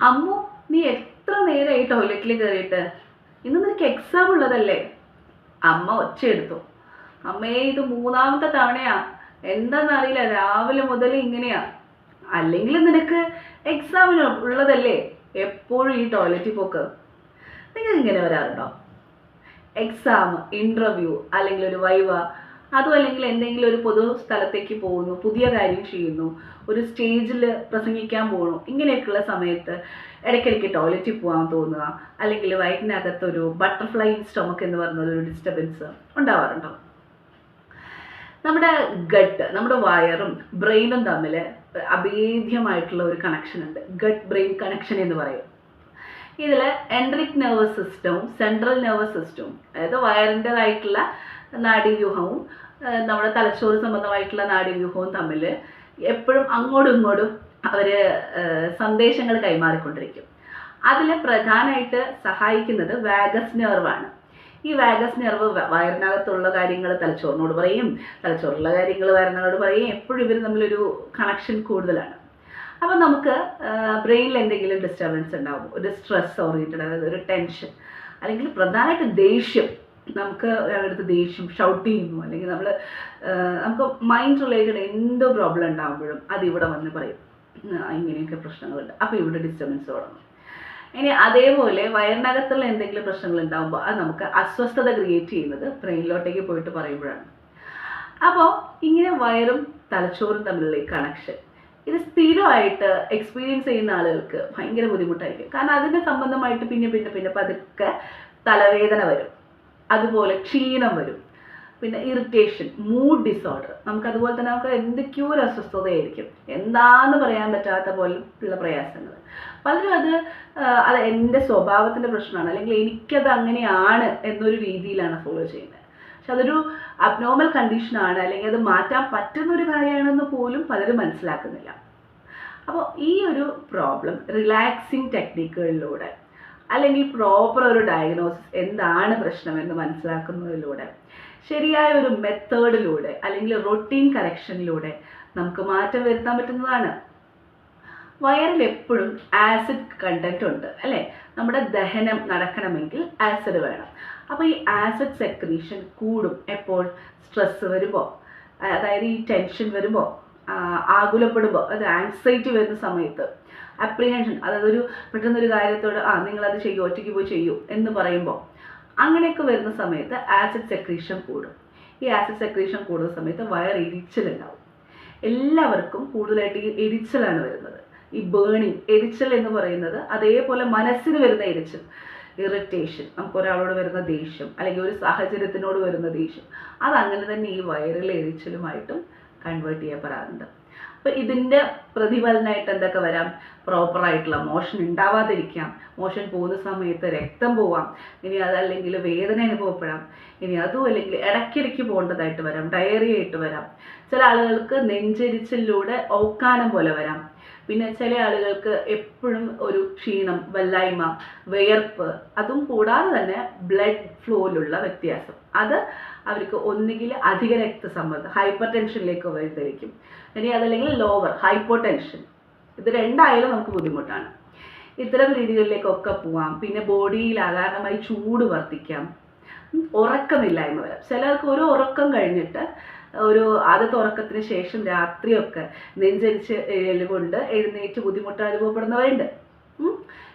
അമ്മു നീ എത്ര നേരമായി ടോയ്ലറ്റിൽ കയറിയിട്ട് ഇന്ന് നിനക്ക് എക്സാം ഉള്ളതല്ലേ? അമ്മ ഒച്ചയെടുത്തു അമ്മേ ഇത് മൂന്നാമത്തെ തവണയാ. എന്താണെന്നറിയില്ല രാവിലെ മുതൽ ഇങ്ങനെയാ. അല്ലെങ്കിൽ നിനക്ക് എക്സാമിന് ഉള്ളതല്ലേ എപ്പോഴും ഈ ടോയ്ലറ്റിൽ പോക്ക്? നിങ്ങൾ ഇങ്ങനെ വരാറുണ്ടോ? എക്സാം ഇന്റർവ്യൂ അല്ലെങ്കിൽ ഒരു വൈവ അതും അല്ലെങ്കിൽ എന്തെങ്കിലും ഒരു പൊതു സ്ഥലത്തേക്ക് പോകുന്നു പുതിയ കാര്യം ചെയ്യുന്നു ഒരു സ്റ്റേജിൽ പ്രസംഗിക്കാൻ പോകുന്നു ഇങ്ങനെയൊക്കെയുള്ള സമയത്ത് ഇടയ്ക്കിടയ്ക്ക് ടോയ്ലറ്റിൽ പോകാൻ തോന്നുക അല്ലെങ്കിൽ വയറ്റിനകത്തൊരു ബട്ടർഫ്ലൈ സ്റ്റൊമക്ക് എന്ന് പറയുന്ന ഒരു ഡിസ്റ്റർബൻസ് ഉണ്ടാവാറുണ്ടോ? നമ്മുടെ ഗട്ട് നമ്മുടെ വയറും ബ്രെയിനും തമ്മിൽ അഭേദ്യമായിട്ടുള്ള ഒരു കണക്ഷൻ ഉണ്ട്. ഗട്ട് ബ്രെയിൻ കണക്ഷൻ എന്ന് പറയും. ഇതിൽ എൻട്രിക് നെർവസ് സിസ്റ്റവും സെൻട്രൽ നെർവസ് സിസ്റ്റവും അതായത് വയറിന്റെതായിട്ടുള്ള നാഡീവ്യൂഹവും നമ്മുടെ തലച്ചോറ് സംബന്ധമായിട്ടുള്ള നാഡീവ്യൂഹവും തമ്മിൽ എപ്പോഴും അങ്ങോട്ടും ഇങ്ങോട്ടും അവർ സന്ദേശങ്ങൾ കൈമാറിക്കൊണ്ടിരിക്കും. അതിൽ പ്രധാനമായിട്ട് സഹായിക്കുന്നത് വാഗസ് നെർവാണ്. ഈ വാഗസ് നെർവ് വയറിനകത്തുള്ള കാര്യങ്ങൾ തലച്ചോറിനോട് പറയും തലച്ചോറുള്ള കാര്യങ്ങൾ വയറിനോട് പറയും എപ്പോഴും ഇവർ തമ്മിലൊരു കണക്ഷൻ കൂടുതലാണ്. അപ്പോൾ നമുക്ക് ബ്രെയിനിൽ എന്തെങ്കിലും ഡിസ്റ്റർബൻസ് ഉണ്ടാവും ഒരു സ്ട്രെസ് ഓറിയന്റഡ് അതായത് ഒരു ടെൻഷൻ അല്ലെങ്കിൽ പ്രധാനമായിട്ട് ദേഷ്യം നമുക്ക് ഒരാളടുത്ത് ദേഷ്യം ഷൗട്ട് ചെയ്യുന്നു. അല്ലെങ്കിൽ നമ്മൾ നമുക്ക് മൈൻഡ് റിലേറ്റഡ് എന്തോ പ്രോബ്ലം ഉണ്ടാകുമ്പോഴും അത് ഇവിടെ വന്ന് പറയും. ഇങ്ങനെയൊക്കെ പ്രശ്നങ്ങളുണ്ട്. അപ്പോൾ ഇവിടെ ഡിസ്റ്റർബൻസ് തുടങ്ങും. ഇനി അതേപോലെ വയറിനകത്തുള്ള എന്തെങ്കിലും പ്രശ്നങ്ങൾ ഉണ്ടാകുമ്പോൾ അത് നമുക്ക് അസ്വസ്ഥത ക്രിയേറ്റ് ചെയ്യുന്നത് ബ്രെയിനിലോട്ടേക്ക് പോയിട്ട് പറയുമ്പോഴാണ്. അപ്പോൾ ഇങ്ങനെ വയറും തലച്ചോറും തമ്മിലുള്ള ഈ കണക്ഷൻ ഇത് സ്ഥിരമായിട്ട് എക്സ്പീരിയൻസ് ചെയ്യുന്ന ആളുകൾക്ക് ഭയങ്കര ബുദ്ധിമുട്ടായിരിക്കും. കാരണം അതിന് സംബന്ധമായിട്ട് പിന്നെ പിന്നെ പിന്നെ പതുക്കെ തലവേദന വരും. അതുപോലെ ക്ഷീണം വരും. പിന്നെ ഇറിറ്റേഷൻ മൂഡ് ഡിസോർഡർ നമുക്ക് അതുപോലെ തന്നെ നമുക്ക് എന്തൊക്കെയോ ഒരു അസ്വസ്ഥതയായിരിക്കും. എന്താന്ന് പറയാൻ പറ്റാത്ത പോലെ ഉള്ള പ്രയാസങ്ങൾ. പലരും അത് അത് എന്റെ സ്വഭാവത്തിന്റെ പ്രശ്നമാണ്. അല്ലെങ്കിൽ എനിക്കത് അങ്ങനെയാണ് എന്നൊരു രീതിയിലാണ് ഫോളോ ചെയ്യുന്നത്. പക്ഷെ അതൊരു അബ്നോർമൽ കണ്ടീഷനാണ് അല്ലെങ്കിൽ അത് മാറ്റാൻ പറ്റുന്ന ഒരു കാര്യമാണെന്ന് പോലും പലരും മനസ്സിലാക്കുന്നില്ല. അപ്പോൾ ഈ ഒരു പ്രോബ്ലം റിലാക്സിങ് ടെക്നിക്കുകളിലൂടെ അല്ലെങ്കിൽ പ്രോപ്പർ ഒരു ഡയഗ്നോസിസ് എന്താണ് പ്രശ്നമെന്ന് മനസ്സിലാക്കുന്നതിലൂടെ ശരിയായ ഒരു മെത്തേഡിലൂടെ അല്ലെങ്കിൽ റൊട്ടീൻ കറക്ഷനിലൂടെ നമുക്ക് മാറ്റം വരുത്താൻ പറ്റുന്നതാണ്. വയറിൽ എപ്പോഴും ആസിഡ് കണ്ടന്റ് ഉണ്ട് അല്ലേ? നമ്മുടെ ദഹനം നടക്കണമെങ്കിൽ ആസിഡ് വേണം. അപ്പോൾ ഈ ആസിഡ് സെക്രീഷൻ കൂടും എപ്പോൾ? സ്ട്രെസ് വരുമ്പോൾ അതായത് ഈ ടെൻഷൻ വരുമ്പോൾ. ആകുലപ്പെടുമ്പോൾ അത് ആൻസൈറ്റി വരുന്ന സമയത്ത് അപ്രിഹെൻഷൻ അതായത് ഒരു പെട്ടെന്നൊരു കാര്യത്തോട് ആ നിങ്ങളത് ചെയ്യൂ ഒറ്റയ്ക്ക് പോയി ചെയ്യൂ എന്ന് പറയുമ്പോൾ അങ്ങനെയൊക്കെ വരുന്ന സമയത്ത് ആസിഡ് സെക്രീഷൻ കൂടും. ഈ ആസിഡ് സെക്രീഷൻ കൂടുന്ന സമയത്ത് വയർ എരിച്ചിലുണ്ടാവും. എല്ലാവർക്കും കൂടുതലായിട്ട് ഈ എരിച്ചിലാണ് വരുന്നത്. ഈ ബേണിങ് എരിച്ചൽ എന്ന് പറയുന്നത് അതേപോലെ മനസ്സിന് വരുന്ന എരിച്ചൽ. ഇറിറ്റേഷൻ നമുക്ക് ഒരാളോട് വരുന്ന ദേഷ്യം അല്ലെങ്കിൽ ഒരു സാഹചര്യത്തിനോട് വരുന്ന ദേഷ്യം. അതങ്ങനെ തന്നെ ഈ വയറിലെ എരിച്ചിലുമായിട്ടും കൺവേർട്ട് ചെയ്യപ്പെടാറുണ്ട് അപ്പോൾ ഇതിന്റെ പ്രതിഫലനമായിട്ട് എന്തൊക്കെ വരാം? പ്രോപ്പറായിട്ടുള്ള മോഷൻ ഉണ്ടാവാതിരിക്കാം. മോഷൻ പോകുന്ന സമയത്ത് രക്തം പോവാം. ഇനി അതല്ലെങ്കിൽ വേദന അനുഭവപ്പെടാം. ഇനി അതും അല്ലെങ്കിൽ ഇടയ്ക്കിടയ്ക്ക് പോകേണ്ടതായിട്ട് വരാം. ഡയറി ആയിട്ട് വരാം. ചില ആളുകൾക്ക് നെഞ്ചരിച്ചിലൂടെ ഔക്കാനം പോലെ വരാം. പിന്നെ ചില ആളുകൾക്ക് എപ്പോഴും ഒരു ക്ഷീണം വല്ലായ്മ വിയർപ്പ് അതും കൂടാതെ തന്നെ ബ്ലഡ് ഫ്ലോയിലുള്ള വ്യത്യാസം. അത് അവർക്ക് ഒന്നുകിൽ അധിക രക്തസമ്മർദ്ദം ഹൈപ്പർ ടെൻഷനിലേക്ക് വഴിതെളിക്കും ഇനി അതല്ലെങ്കിൽ ലോവർ ഹൈപ്പോടെൻഷൻ ഇത് രണ്ടായാലും നമുക്ക് ബുദ്ധിമുട്ടാണ്. ഇത്തരം രീതികളിലേക്കൊക്കെ പോവാം. പിന്നെ ബോഡിയിൽ അകാരണമായി ചൂട് വർദ്ധിക്കാം. ഉറക്കമില്ലായ്മ വരാം. ചിലർക്ക് ഒരു ഉറക്കം കഴിഞ്ഞിട്ട് ഒരു ആദ്യത്തെ ഉറക്കത്തിന് ശേഷം രാത്രിയൊക്കെ നെഞ്ചരിച്ച് കൊണ്ട് എഴുന്നേറ്റ് ബുദ്ധിമുട്ട് അനുഭവപ്പെടുന്നവരുണ്ട്.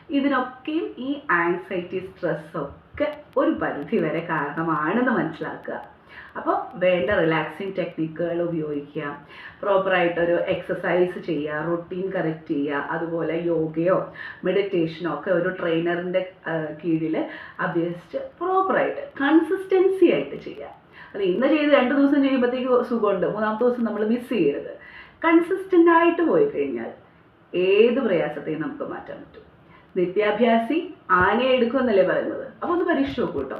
ഇതിനൊക്കെയും ഈ ആൻസൈറ്റി സ്ട്രെസ് ഒക്കെ ഒരു പരിധി വരെ കാരണമാണെന്ന് മനസ്സിലാക്കുക. അപ്പോൾ വേണ്ട റിലാക്സിങ് ടെക്നിക്കുകൾ ഉപയോഗിക്കുക. പ്രോപ്പറായിട്ടൊരു എക്സസൈസ് ചെയ്യുക റൊട്ടീൻ കറക്റ്റ് ചെയ്യുക അതുപോലെ യോഗയോ മെഡിറ്റേഷനോ ഒക്കെ ഒരു ട്രെയിനറിന്റെ കീഴിൽ അഭ്യസിച്ച് പ്രോപ്പറായിട്ട് കൺസിസ്റ്റൻസി ആയിട്ട് ചെയ്യുക. അത് ഇന്ന് ചെയ്ത് രണ്ട് ദിവസം ചെയ്യുമ്പോഴത്തേക്ക് സുഖമുണ്ട് മൂന്നാമത്തെ ദിവസം നമ്മൾ മിസ് ചെയ്യരുത്. കൺസിസ്റ്റന്റ് ആയിട്ട് പോയി കഴിഞ്ഞാൽ ഏത് പ്രയാസത്തെയും നമുക്ക് മാറ്റാൻ പറ്റും. നിത്യാഭ്യാസി ആനയെ എടുക്കുമെന്നല്ലേ പറയുന്നത്. അപ്പോൾ ഒന്ന് പരീക്ഷ നോക്കൂ കേട്ടോ.